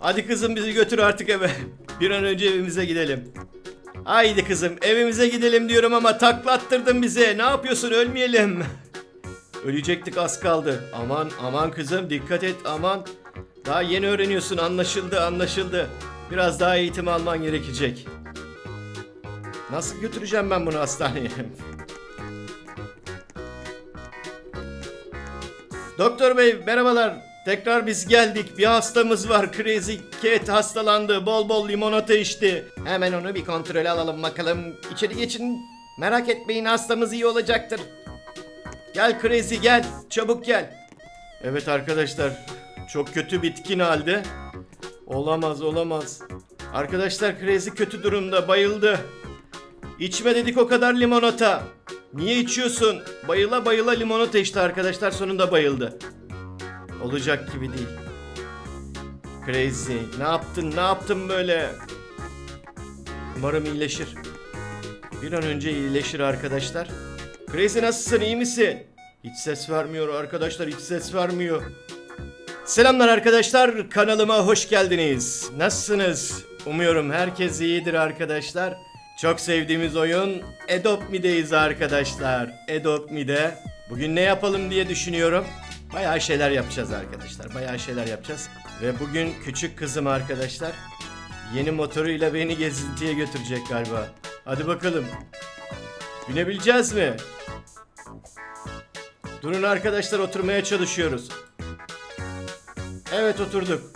Hadi kızım bizi götür artık eve. Bir an önce evimize gidelim. Haydi kızım evimize gidelim diyorum ama taklattırdın bize. Ne yapıyorsun ölmeyelim. Ölecektik az kaldı. Aman aman kızım dikkat et aman. Daha yeni öğreniyorsun anlaşıldı anlaşıldı. Biraz daha eğitim alman gerekecek. Nasıl götüreceğim ben bunu hastaneye? Doktor bey merhabalar. Tekrar biz geldik. Bir hastamız var. Crazy Cat hastalandı. Bol bol limonata içti. Hemen onu bir kontrol alalım bakalım. İçeri geçin. Merak etmeyin hastamız iyi olacaktır. Gel Crazy gel. Çabuk gel. Evet arkadaşlar. Çok kötü bitkin halde. Olamaz olamaz. Arkadaşlar Crazy kötü durumda. Bayıldı. İçme dedik o kadar limonata. Niye içiyorsun? Bayıla bayıla limonata içti arkadaşlar sonunda bayıldı. Olacak gibi değil. Crazy. Ne yaptın? Ne yaptın böyle? Umarım iyileşir. Bir an önce iyileşir arkadaşlar. Crazy nasılsın? iyi misin? Hiç ses vermiyor arkadaşlar. Hiç ses vermiyor. Selamlar arkadaşlar. Kanalıma hoş geldiniz. Nasılsınız? Umuyorum herkes iyidir arkadaşlar. Çok sevdiğimiz oyun Adopt Me'deyiz arkadaşlar. Adopt Me'de. Bugün ne yapalım diye düşünüyorum. Bayağı şeyler yapacağız arkadaşlar. Bayağı şeyler yapacağız. Ve bugün küçük kızım arkadaşlar yeni motoruyla beni gezintiye götürecek galiba. Hadi bakalım. Binebileceğiz mi? Durun arkadaşlar oturmaya çalışıyoruz. Evet oturduk.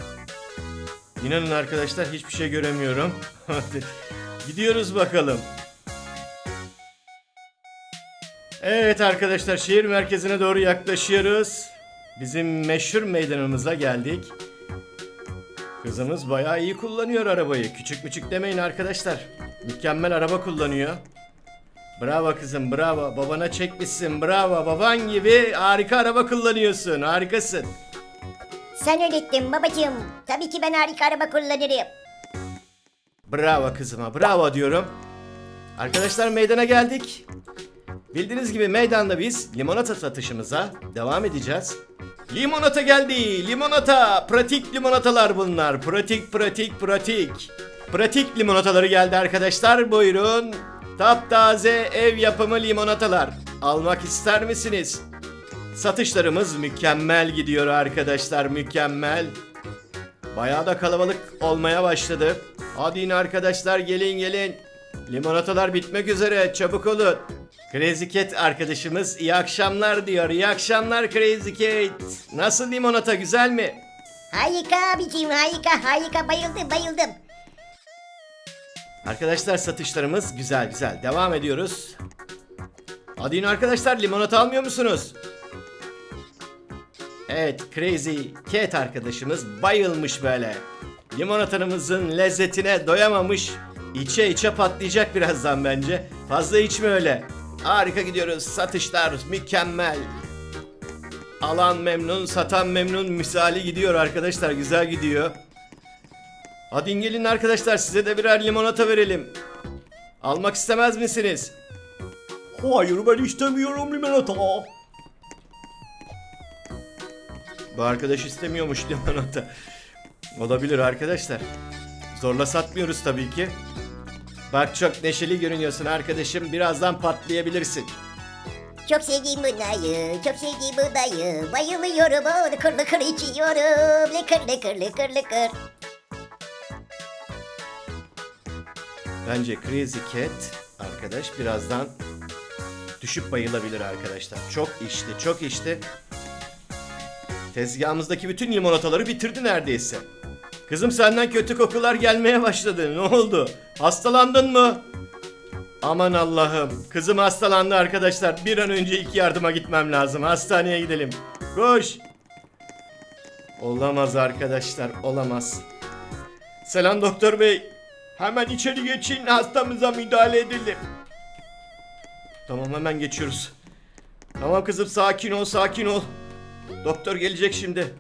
İnanın arkadaşlar hiçbir şey göremiyorum. Gidiyoruz bakalım. Evet arkadaşlar şehir merkezine doğru yaklaşıyoruz. Bizim meşhur meydanımıza geldik. Kızımız bayağı iyi kullanıyor arabayı. Küçük müçük demeyin arkadaşlar. Mükemmel araba kullanıyor. Bravo kızım bravo. Babana çekmişsin bravo. Baban gibi harika araba kullanıyorsun. Harikasın. Sen öğrettin babacığım. Tabii ki ben harika araba kullanırım. Bravo kızıma bravo diyorum. Arkadaşlar meydana geldik. Bildiğiniz gibi meydanda biz limonata satışımıza devam edeceğiz. Limonata geldi. Limonata. Pratik limonatalar bunlar. Pratik pratik pratik. Pratik limonataları geldi arkadaşlar. Buyurun. Taptaze ev yapımı limonatalar. Almak ister misiniz? Satışlarımız mükemmel gidiyor arkadaşlar. Mükemmel. Bayağı da kalabalık olmaya başladı. Hadi yine arkadaşlar gelin gelin. Limonatalar bitmek üzere çabuk olun. Crazy Cat arkadaşımız iyi akşamlar diyor. İyi akşamlar Crazy Cat. Nasıl limonata güzel mi? Harika abicim harika harika bayıldım bayıldım. Arkadaşlar satışlarımız güzel güzel. Devam ediyoruz. Hadi yine arkadaşlar limonata almıyor musunuz? Evet Crazy Cat arkadaşımız bayılmış böyle. Limonatanımızın lezzetine doyamamış. İçe içe patlayacak birazdan bence. Fazla içme öyle. Harika gidiyoruz. Satışlar mükemmel. Alan memnun, satan memnun misali gidiyor arkadaşlar. Güzel gidiyor. Hadi gelin arkadaşlar size de birer limonata verelim. Almak istemez misiniz? Hayır ben istemiyorum limonata. Bu arkadaş istemiyormuş limonata. Olabilir arkadaşlar. Zorla satmıyoruz tabii ki. Bak çok neşeli görünüyorsun arkadaşım. Birazdan patlayabilirsin. Çok sevdiğim bunayı, çok sevdiğim bunayı. Bayılıyorum onu kır lıkır içiyorum. Lıkır lıkır lıkır lıkır. Bence Crazy Cat arkadaş birazdan düşüp bayılabilir arkadaşlar. Çok içti, çok içti. Tezgahımızdaki bütün limonataları bitirdi neredeyse. Kızım senden kötü kokular gelmeye başladı. Ne oldu? Hastalandın mı? Aman Allah'ım. Kızım hastalandı arkadaşlar. Bir an önce ilk yardıma gitmem lazım. Hastaneye gidelim. Koş. Olamaz arkadaşlar. Olamaz. Selam doktor bey. Hemen içeri geçin hastamıza müdahale edelim. Tamam hemen geçiyoruz. Tamam kızım sakin ol sakin ol. Doktor gelecek şimdi.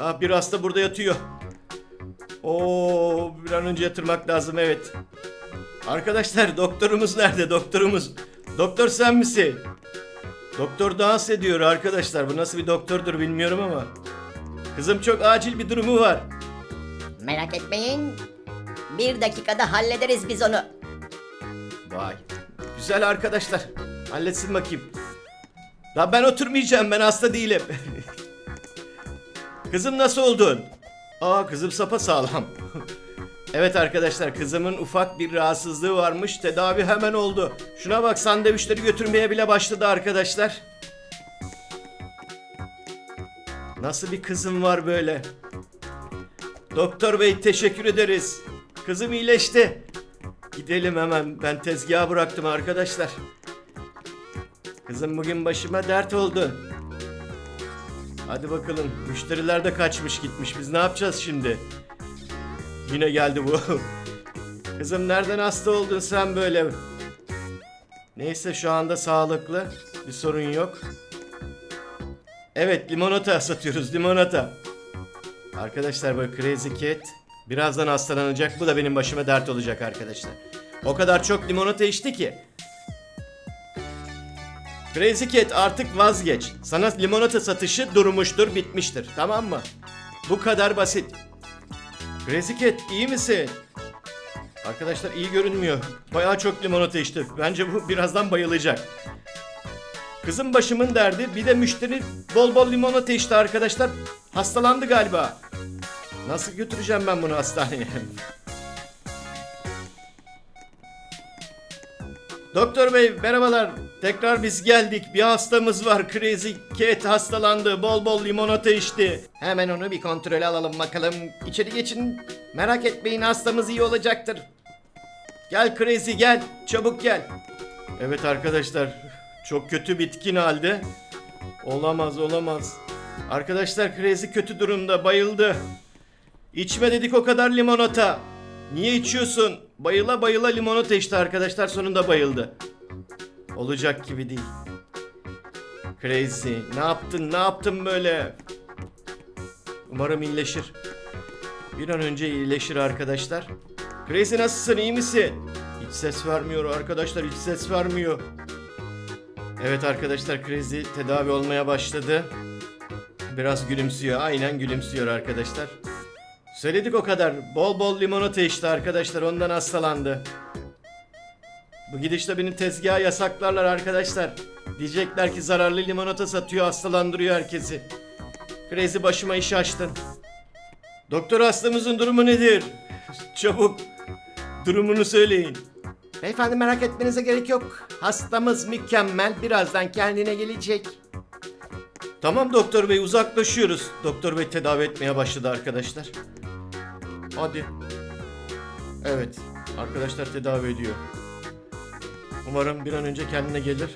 Ah bir hasta burada yatıyor. Oo bir an önce yatırmak lazım evet. Arkadaşlar doktorumuz nerede doktorumuz? Doktor sen misin? Doktor dans ediyor arkadaşlar. Bu nasıl bir doktordur bilmiyorum ama. Kızım çok acil bir durumu var. Merak etmeyin. Bir dakikada hallederiz biz onu. Vay. Güzel arkadaşlar. Halletsin bakayım. La ben oturmayacağım ben hasta değilim. kızım nasıl oldun? Aa kızım sapa sağlam. evet arkadaşlar kızımın ufak bir rahatsızlığı varmış. Tedavi hemen oldu. Şuna bak sandviçleri götürmeye bile başladı arkadaşlar. Nasıl bir kızım var böyle? Doktor bey teşekkür ederiz. Kızım iyileşti. Gidelim hemen. Ben tezgaha bıraktım arkadaşlar. Kızım bugün başıma dert oldu. Hadi bakalım. Müşteriler de kaçmış gitmiş. Biz ne yapacağız şimdi? Yine geldi bu. Kızım nereden hasta oldun sen böyle? Neyse şu anda sağlıklı. Bir sorun yok. Evet limonata satıyoruz limonata. Arkadaşlar böyle Crazy Cat birazdan hastalanacak. Bu da benim başıma dert olacak arkadaşlar. O kadar çok limonata içti ki. Crazy Cat artık vazgeç. Sana limonata satışı durmuştur, bitmiştir. Tamam mı? Bu kadar basit. Crazy Cat iyi misin? Arkadaşlar iyi görünmüyor. Bayağı çok limonata içti. Bence bu birazdan bayılacak. Kızım başımın derdi. Bir de müşteri bol bol limonata içti arkadaşlar. Hastalandı galiba. Nasıl götüreceğim ben bunu hastaneye? Doktor bey merhabalar. Tekrar biz geldik. Bir hastamız var. Crazy Cat hastalandı. Bol bol limonata içti. Hemen onu bir kontrol alalım bakalım. İçeri geçin. Merak etmeyin hastamız iyi olacaktır. Gel Crazy gel. Çabuk gel. Evet arkadaşlar. Çok kötü bitkin halde. Olamaz olamaz. Arkadaşlar Crazy kötü durumda bayıldı. İçme dedik o kadar limonata. Niye içiyorsun? Bayıla bayıla limonata içti arkadaşlar sonunda bayıldı. Olacak gibi değil. Crazy ne yaptın ne yaptın böyle? Umarım iyileşir. Bir an önce iyileşir arkadaşlar. Crazy nasılsın iyi misin? Hiç ses vermiyor arkadaşlar hiç ses vermiyor. Evet arkadaşlar Crazy tedavi olmaya başladı. Biraz gülümsüyor. Aynen gülümsüyor arkadaşlar. Söyledik o kadar. Bol bol limonata içti arkadaşlar. Ondan hastalandı. Bu gidişle beni tezgaha yasaklarlar arkadaşlar. Diyecekler ki zararlı limonata satıyor, hastalandırıyor herkesi. Crazy başıma iş açtın. Doktor hastamızın durumu nedir? Çabuk. Durumunu söyleyin. Beyefendi merak etmenize gerek yok. Hastamız mükemmel. Birazdan kendine gelecek. Tamam doktor bey uzaklaşıyoruz. Doktor bey tedavi etmeye başladı arkadaşlar. Hadi. Evet. Arkadaşlar tedavi ediyor. Umarım bir an önce kendine gelir.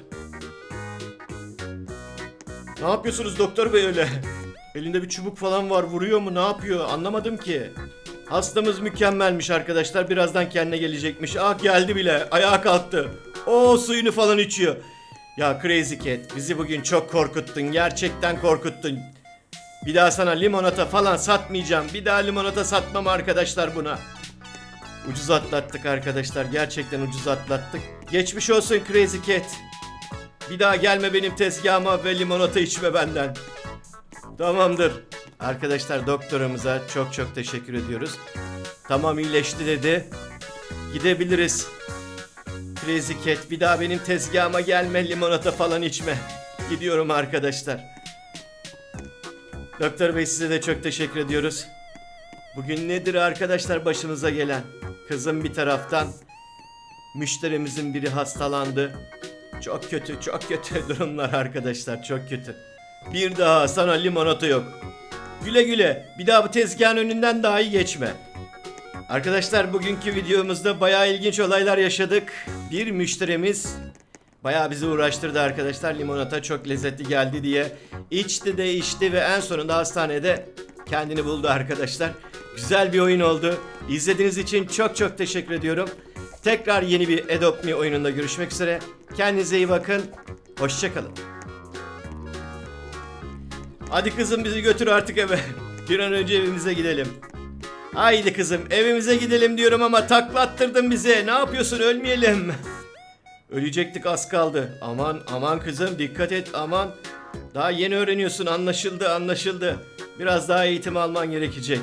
Ne yapıyorsunuz doktor bey öyle? Elinde bir çubuk falan var vuruyor mu ne yapıyor anlamadım ki. Hastamız mükemmelmiş arkadaşlar birazdan kendine gelecekmiş. Ah geldi bile ayağa kalktı. O suyunu falan içiyor. Ya Crazy Cat bizi bugün çok korkuttun gerçekten korkuttun. Bir daha sana limonata falan satmayacağım. Bir daha limonata satmam arkadaşlar buna. Ucuz atlattık arkadaşlar. Gerçekten ucuz atlattık. Geçmiş olsun Crazy Cat. Bir daha gelme benim tezgahıma ve limonata içme benden. Tamamdır. Arkadaşlar doktorumuza çok çok teşekkür ediyoruz. Tamam iyileşti dedi. Gidebiliriz. Crazy Cat bir daha benim tezgahıma gelme limonata falan içme. Gidiyorum arkadaşlar. Doktor Bey size de çok teşekkür ediyoruz. Bugün nedir arkadaşlar başımıza gelen? Kızım bir taraftan, müşterimizin biri hastalandı. Çok kötü, çok kötü durumlar arkadaşlar, çok kötü. Bir daha sana limonata yok. Güle güle, bir daha bu tezgahın önünden dahi geçme. Arkadaşlar bugünkü videomuzda bayağı ilginç olaylar yaşadık. Bir müşterimiz bayağı bizi uğraştırdı arkadaşlar. Limonata çok lezzetli geldi diye. İçti de içti ve en sonunda hastanede kendini buldu arkadaşlar. Güzel bir oyun oldu. İzlediğiniz için çok çok teşekkür ediyorum. Tekrar yeni bir Adopt Me oyununda görüşmek üzere. Kendinize iyi bakın. Hoşçakalın. Hadi kızım bizi götür artık eve. Bir an önce evimize gidelim. Haydi kızım evimize gidelim diyorum ama taklattırdın bize. Ne yapıyorsun ölmeyelim. Ölecektik az kaldı. Aman aman kızım dikkat et aman. Daha yeni öğreniyorsun anlaşıldı anlaşıldı. Biraz daha eğitim alman gerekecek.